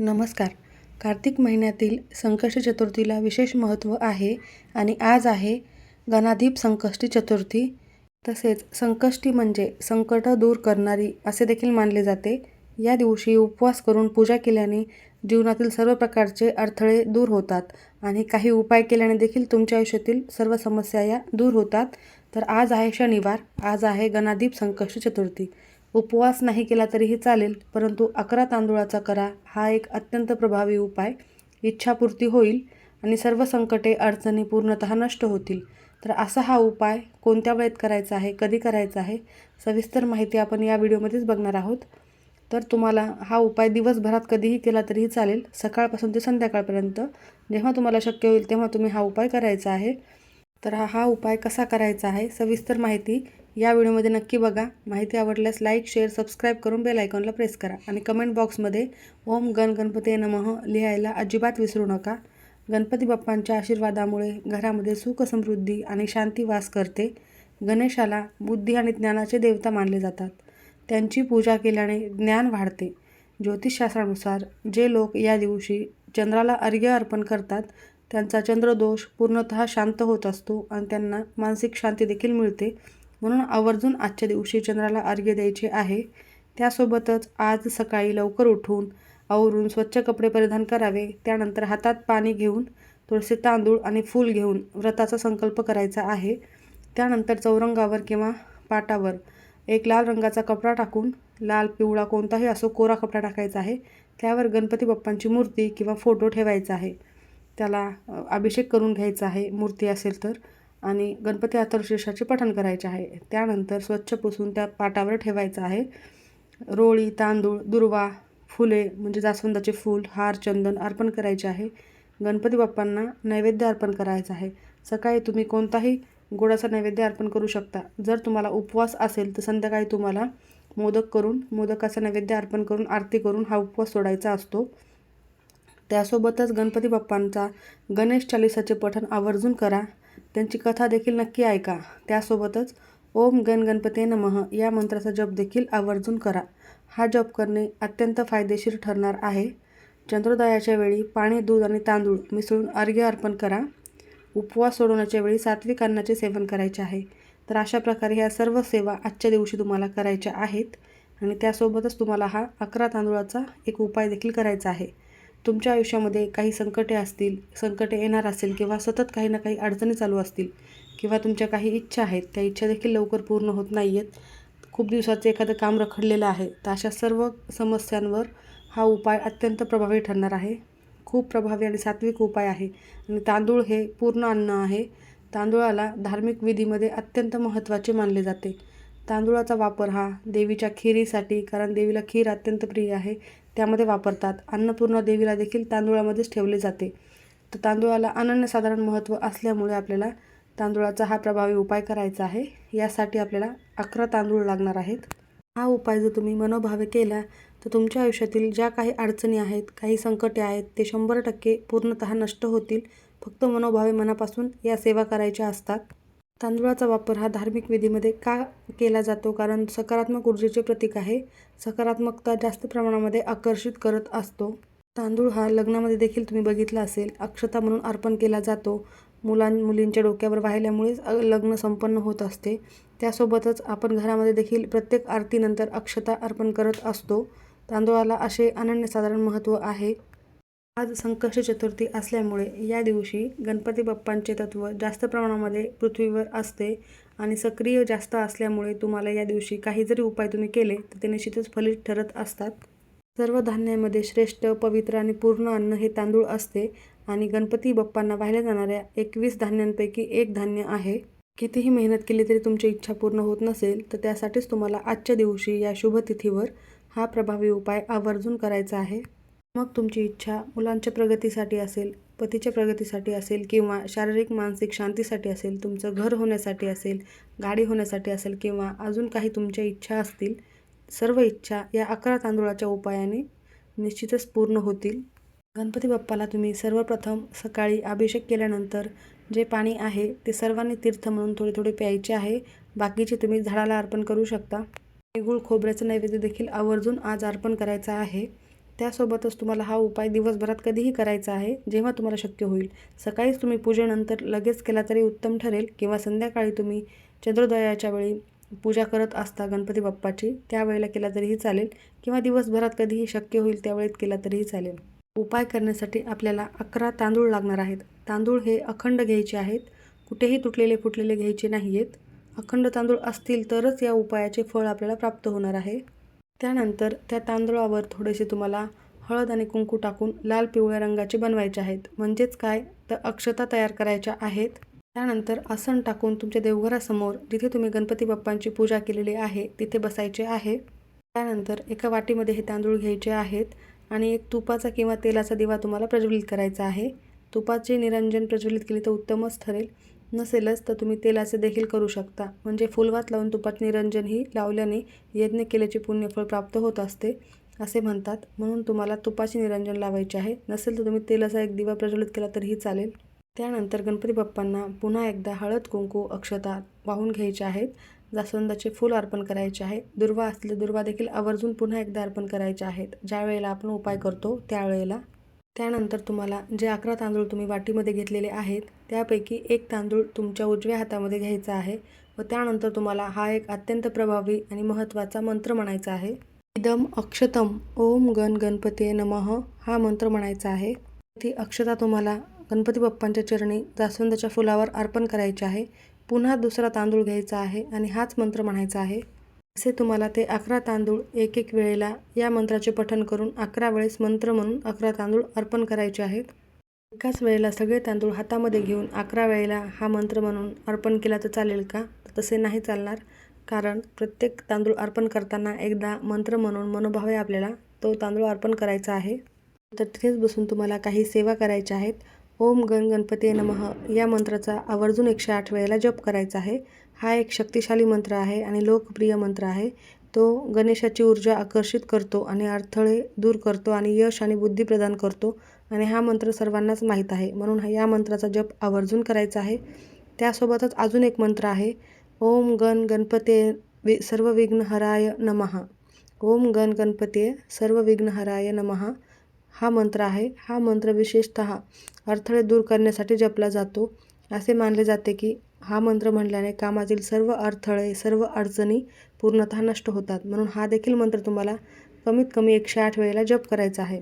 नमस्कार. कार्तिक महिन्यातील संकष्टी चतुर्थीला विशेष महत्त्व आहे आणि आज आहे गणाधीप संकष्टी चतुर्थी. तसेच संकष्टी म्हणजे संकट दूर करणारी असे देखील मानले जाते. या दिवशी उपवास करून पूजा केल्याने जीवनातील सर्व प्रकारचे अडथळे दूर होतात आणि काही उपाय केल्याने देखील तुमच्या आयुष्यातील सर्व समस्या या दूर होतात. तर आज आहे शनिवार. आज आहे गणाधीप संकष्टी चतुर्थी. उपवास नाही केला तरीही चालेल परंतु अकरा तांदूळाचा करा हा एक अत्यंत प्रभावी उपाय. इच्छापूर्ती होईल आणि सर्व संकटे अडचणी पूर्णतः नष्ट होतील. तर असा हा उपाय कोणत्या वेळेत करायचा आहे कधी करायचा आहे सविस्तर माहिती आपण या व्हिडिओमध्येच बघणार आहोत. तर तुम्हाला हा उपाय दिवसभरात कधीही केला तरीही चालेल सकाळपासून ते संध्याकाळपर्यंत. जेव्हा तुम्हाला शक्य होईल तेव्हा तुम्ही हा उपाय करायचा आहे. तर हा हा उपाय कसा करायचा आहे सविस्तर माहिती या व्हिडिओमध्ये नक्की बघा. माहिती आवडल्यास लाईक शेअर सबस्क्राईब करून बेल आयकॉनला प्रेस करा. आणि कमेंट बॉक्समध्ये ओम गण गणपती नमः लिहायला अजिबात विसरू नका. गणपती बाप्पांच्या आशीर्वादामुळे घरामध्ये सुख समृद्धी आणि शांती वास करते. गणेशाला बुद्धी आणि ज्ञानाचे देवता मानले जातात. त्यांची पूजा केल्याने ज्ञान वाढते. ज्योतिषशास्त्रानुसार जे लोक या दिवशी चंद्राला अर्घ्य अर्पण करतात त्यांचा चंद्रदोष पूर्णतः शांत होत असतो आणि त्यांना मानसिक शांती देखील मिळते. म्हणून आवर्जून आजच्या दिवशी चंद्राला अर्घ्य द्यायचे आहे. त्यासोबतच आज सकाळी लवकर उठून आवरून स्वच्छ कपडे परिधान करावे. त्यानंतर हातात पाणी घेऊन थोडेसे तांदूळ आणि फूल घेऊन व्रताचा संकल्प करायचा आहे. त्यानंतर चौरंगावर किंवा पाटावर एक लाल रंगाचा कपडा टाकून लाल पिवळा कोणताही असो कोरा कपडा टाकायचा आहे. त्यावर गणपती बाप्पांची मूर्ती किंवा फोटो ठेवायचा आहे. त्याला अभिषेक करून घ्यायचा आहे. मूर्ती असेल तर आणि गणपती अथर्वशीर्षाचे पठण करायचे आहे. त्यानंतर स्वच्छ पुसून त्या पाटावर ठेवायचं आहे. रोळी तांदूळ दुर्वा फुले म्हणजे जास्वंदाचे फूल हार चंदन अर्पण करायचे आहे. गणपती बाप्पांना नैवेद्य अर्पण करायचं आहे. सकाळी तुम्ही कोणताही गोडाचा नैवेद्य अर्पण करू शकता. जर तुम्हाला उपवास असेल तर संध्याकाळी तुम्हाला मोदक करून मोदकाचा नैवेद्य अर्पण करून आरती करून हा उपवास सोडायचा असतो. त्यासोबतच गणपती बाप्पांचा गणेश चालिसाचे पठण आवर्जून करा. त्यांची कथा देखील नक्की ऐका. त्यासोबतच ओम गण गणपते नमः या मंत्राचा जप देखील आवर्जून करा. हा जप करणे अत्यंत फायदेशीर ठरणार आहे. चंद्रोदयाच्या वेळी पाणी दूध आणि तांदूळ मिसळून अर्घ्य अर्पण करा. उपवास सोडवण्याच्या वेळी सात्विक अन्नाचे सेवन करायचे आहे. तर अशा प्रकारे ह्या सर्व सेवा आजच्या दिवशी तुम्हाला करायच्या आहेत आणि त्यासोबतच तुम्हाला हा अकरा तांदूळाचा एक उपाय देखील करायचा आहे. तुमच्या आयुष्यामध्ये काही संकटे असतील संकटे येणार असेल किंवा सतत काही ना काही अडचणी चालू असतील किंवा तुमच्या काही इच्छा आहेत त्या इच्छा देखील लवकर पूर्ण होत नाही आहेत खूप दिवसाचं एखादं काम रखडलेलं आहे तर अशा सर्व समस्यांवर हा उपाय अत्यंत प्रभावी ठरणार आहे. खूप प्रभावी आणि सात्विक उपाय आहे. आणि तांदूळ हे पूर्ण अन्न आहे. तांदूळाला धार्मिक विधीमध्ये अत्यंत महत्त्वाचे मानले जाते. तांदूळाचा वापर हा देवीच्या खिरीसाठी कारण देवीला खीर अत्यंत प्रिय आहे त्यामध्ये वापरतात. अन्नपूर्णा देवीला देखील तांदूळामध्येच ठेवले जाते. तर तांदूळाला अनन्यसाधारण महत्त्व असल्यामुळे आपल्याला तांदूळाचा हा प्रभावी उपाय करायचा आहे. यासाठी आपल्याला अकरा तांदूळ लागणार आहेत. हा उपाय जर तुम्ही मनोभावे केला तर तुमच्या आयुष्यातील ज्या काही अडचणी आहेत काही संकटे आहेत ते शंभर टक्के पूर्णतः नष्ट होतील. फक्त मनोभावे मनापासून या सेवा करायच्या असतात. तांदूळाचा वापर हा धार्मिक विधीमध्ये का केला जातो? कारण सकारात्मक ऊर्जेचे प्रतीक आहे. सकारात्मकता जास्त प्रमाणामध्ये आकर्षित करत असतो. तांदूळ हा लग्नामध्ये देखील तुम्ही बघितला असेल. अक्षता म्हणून अर्पण केला जातो. मुलां मुलींच्या डोक्यावर वाहिल्यामुळेच लग्न संपन्न होत असते. त्यासोबतच आपण घरामध्ये देखील प्रत्येक आरतीनंतर अक्षता अर्पण करत असतो. तांदूळाला असे अनन्यसाधारण महत्त्व आहे. आज संकष्ट चतुर्थी असल्यामुळे या दिवशी गणपती बाप्पांचे तत्त्व जास्त प्रमाणामध्ये पृथ्वीवर असते आणि सक्रिय जास्त असल्यामुळे तुम्हाला या दिवशी काही जरी उपाय तुम्ही केले तर ते निश्चितच फलित ठरत असतात. सर्व धान्यामध्ये श्रेष्ठ पवित्र आणि पूर्ण अन्न हे तांदूळ असते आणि गणपती बाप्पांना वाहिल्या जाणाऱ्या एकवीस धान्यांपैकी एक धान्य आहे. कितीही मेहनत केली तरी तुमची इच्छा पूर्ण होत नसेल तर त्यासाठीच तुम्हाला आजच्या दिवशी या शुभतिथीवर हा प्रभावी उपाय आवर्जून करायचा आहे. मग तुमची इच्छा मुलांच्या प्रगतीसाठी असेल पतीच्या प्रगतीसाठी असेल किंवा शारीरिक मानसिक शांतीसाठी असेल तुमचं घर होण्यासाठी असेल गाडी होण्यासाठी असेल किंवा अजून काही तुमच्या इच्छा असतील सर्व इच्छा या अकरा तांदूळाच्या उपायाने निश्चितच पूर्ण होतील. गणपती बाप्पाला तुम्ही सर्वप्रथम सकाळी अभिषेक केल्यानंतर जे पाणी आहे ते सर्वांनी तीर्थ म्हणून थोडे थोडे प्यायचे आहे. बाकीचे तुम्ही झाडाला अर्पण करू शकता. गुळ खोबऱ्याचं नैवेद्य देखील आवर्जून आज अर्पण करायचं आहे. त्यासोबतच तुम्हाला हा उपाय दिवसभरात कधीही करायचा आहे जेव्हा तुम्हाला शक्य होईल. सकाळीच तुम्ही पूजेनंतर लगेच केला तरी उत्तम ठरेल किंवा संध्याकाळी तुम्ही चंद्रोदयाच्या वेळी पूजा करत असता गणपती बाप्पाची त्यावेळेला केला तरीही चालेल किंवा दिवसभरात कधीही शक्य होईल त्यावेळेत केला तरीही चालेल. उपाय करण्यासाठी आपल्याला अकरा तांदूळ लागणार आहेत. तांदूळ हे अखंड घ्यायचे आहेत. कुठेही तुटलेले फुटलेले घ्यायचे नाही आहेत अखंड तांदूळ असतील तरच या उपायाचे फळ आपल्याला प्राप्त होणार आहे. त्यानंतर त्या तांदळावर थोडेसे तुम्हाला हळद आणि कुंकू टाकून लाल पिवळ्या रंगाचे बनवायचे आहेत. म्हणजेच काय? तर अक्षता तयार करायच्या आहेत. त्यानंतर आसन टाकून तुमच्या देवघरासमोर जिथे तुम्ही गणपती बाप्पांची पूजा केलेली आहे तिथे बसायचे आहे. त्यानंतर एका वाटीमध्ये हे तांदूळ घ्यायचे आहेत आणि एक तुपाचा किंवा तेलाचा दिवा तुम्हाला प्रज्वलित करायचा आहे. तुपाचे निरंजन प्रज्वलित केले तर उत्तमच ठरेल. नसेलच तर तुम्ही तेलाचे देखील करू शकता. म्हणजे फुलवात लावून तुपाचे निरंजन ही लावल्याने यज्ञ केल्याचे पुण्यफळ प्राप्त होत असते असे म्हणतात. म्हणून तुम्हाला तुपाचे निरंजन लावायचे आहे. नसेल तर तुम्ही तेलाचा एक दिवा प्रज्वलित केला तरीही चालेल. त्यानंतर गणपती बाप्पांना पुन्हा एकदा हळद कुंकू अक्षता वाहून घ्यायचे आहेत. जास्वंदाचे फूल अर्पण करायचे आहे. दुर्वा असले दुर्वा देखील आवर्जून पुन्हा एकदा अर्पण करायचे आहेत. ज्या वेळेला आपण उपाय करतो त्यावेळेला त्यानंतर तुम्हाला जे अकरा तांदूळ तुम्ही वाटीमध्ये घेतलेले आहेत त्यापैकी एक तांदूळ तुमच्या उजव्या हातामध्ये घ्यायचा आहे व त्यानंतर तुम्हाला हा एक अत्यंत प्रभावी आणि महत्त्वाचा मंत्र म्हणायचा आहे. इदम अक्षतम ओम गण गणपती नमः हा मंत्र म्हणायचा आहे. ती अक्षता तुम्हाला गणपती बाप्पांच्या चरणी जास्वंदाच्या फुलावर अर्पण करायची आहे. पुन्हा दुसरा तांदूळ घ्यायचा आहे आणि हाच मंत्र म्हणायचा आहे. असे तुम्हाला ते अकरा तांदूळ एक एक वेळेला या मंत्राचे पठण करून अकरा वेळेस मंत्र म्हणून अकरा तांदूळ अर्पण करायचे आहेत. एकाच वेळेला सगळे तांदूळ हातामध्ये घेऊन अकरा वेळेला हा मंत्र म्हणून अर्पण केला तर चालेल का? तसे नाही चालणार कारण प्रत्येक तांदूळ अर्पण करताना एकदा मंत्र म्हणून मनोभावे आपल्याला तो तांदूळ अर्पण करायचा आहे. तर तिथेच बसून तुम्हाला काही सेवा करायच्या आहेत. ओम गण गणपती नमः. या मंत्राचा आवर्जून एकशे आठ वेळेला जप करायचा आहे. हा एक शक्तिशाली मंत्र आहे आणि लोकप्रिय मंत्र आहे. तो गणेशाची ऊर्जा आकर्षित करतो आणि अडथळे दूर करतो आणि यश आणि बुद्धी प्रदान करतो आणि हा मंत्र सर्वांनाच माहीत आहे. म्हणून या मंत्राचा जप आवर्जून करायचा आहे. त्यासोबतच अजून एक मंत्र आहे. ओम गण गणपते वि सर्व विघ्नहराय नमः. ओम गण गणपते सर्व विघ्नहराय नमः. हा मंत्र आहे. हा मंत्र विशेषतः अडथळे दूर करण्यासाठी जपला जातो. असे मानले जाते की हा मंत्र म्हणल्याने कामातील सर्व अडथळे सर्व अडचणी पूर्णतः नष्ट होतात. म्हणून हा देखील मंत्र तुम्हाला कमीत कमी एकशे आठ वेळेला जप करायचा आहे.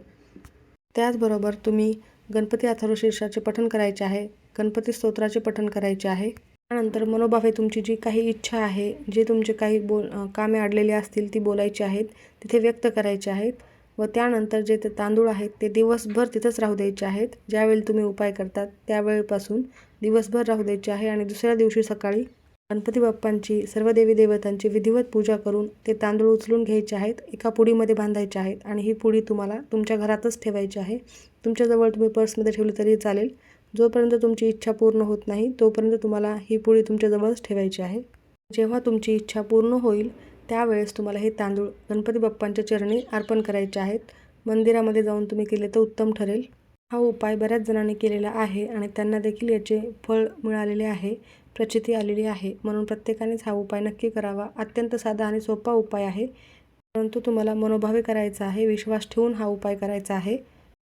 त्याचबरोबर तुम्ही गणपती अथर्वशीर्षाचे पठण करायचे आहे गणपती स्तोत्राचे पठण करायचे आहे. त्यानंतर मनोभावे तुमची जी काही इच्छा आहे जे तुमचे काही बोल कामे अडलेली असतील ती बोलायची आहेत तिथे व्यक्त करायचे आहेत. व त्यानंतर जे ते तांदूळ आहेत ते दिवसभर तिथंच राहू द्यायचे आहेत. ज्यावेळी तुम्ही उपाय करतात त्यावेळेपासून दिवसभर राहू द्यायचे आहे आणि दुसऱ्या दिवशी सकाळी गणपती बाप्पांची सर्व देवी देवतांची विधिवत पूजा करून ते तांदूळ उचलून घ्यायचे आहेत एका पुडीमध्ये बांधायचे आहेत आणि ही पुडी तुम्हाला तुमच्या घरातच ठेवायची आहे. तुमच्याजवळ तुम्ही पर्समध्ये ठेवली तरी चालेल. जोपर्यंत तुमची इच्छा पूर्ण होत नाही तोपर्यंत तुम्हाला ही पुडी तुमच्याजवळच ठेवायची आहे. जेव्हा तुमची इच्छा पूर्ण होईल त्यावेळेस तुम्हाला हे तांदूळ गणपती बाप्पांच्या चरणी अर्पण करायचे आहेत. मंदिरामध्ये जाऊन तुम्ही केले तर उत्तम ठरेल. हा उपाय बऱ्याच जणांनी केलेला आहे आणि त्यांना देखील याचे फळ मिळालेले आहे प्रचिती आलेली आहे. म्हणून प्रत्येकानेच हा उपाय नक्की करावा. अत्यंत साधा आणि सोपा उपाय आहे. परंतु तुम्हाला मनोभावे करायचा आहे विश्वास ठेवून हा उपाय करायचा आहे.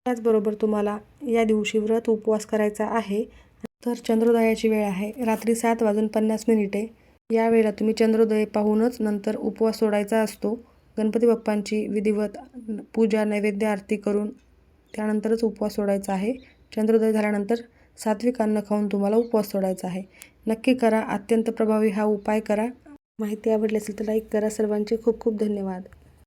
त्याचबरोबर तुम्हाला या दिवशी व्रत उपवास करायचा आहे. तर चंद्रोदयाची वेळ आहे. रात्री सात वाजून पन्नास मिनिटे. या वेळेला तुम्ही चंद्रोदय पाहूनच नंतर उपवास सोडायचा असतो. गणपती बाप्पांची विधिवत पूजा नैवेद्य आरती करून त्यानंतरच उपवास सोडायचा आहे. चंद्रोदय झाल्यानंतर सात्विक अन्न खाऊन तुम्हाला उपवास सोडायचा आहे. नक्की करा अत्यंत प्रभावी हा उपाय करा. माहिती आवडली असेल तर लाईक करा. सर्वांचे खूप खूप धन्यवाद.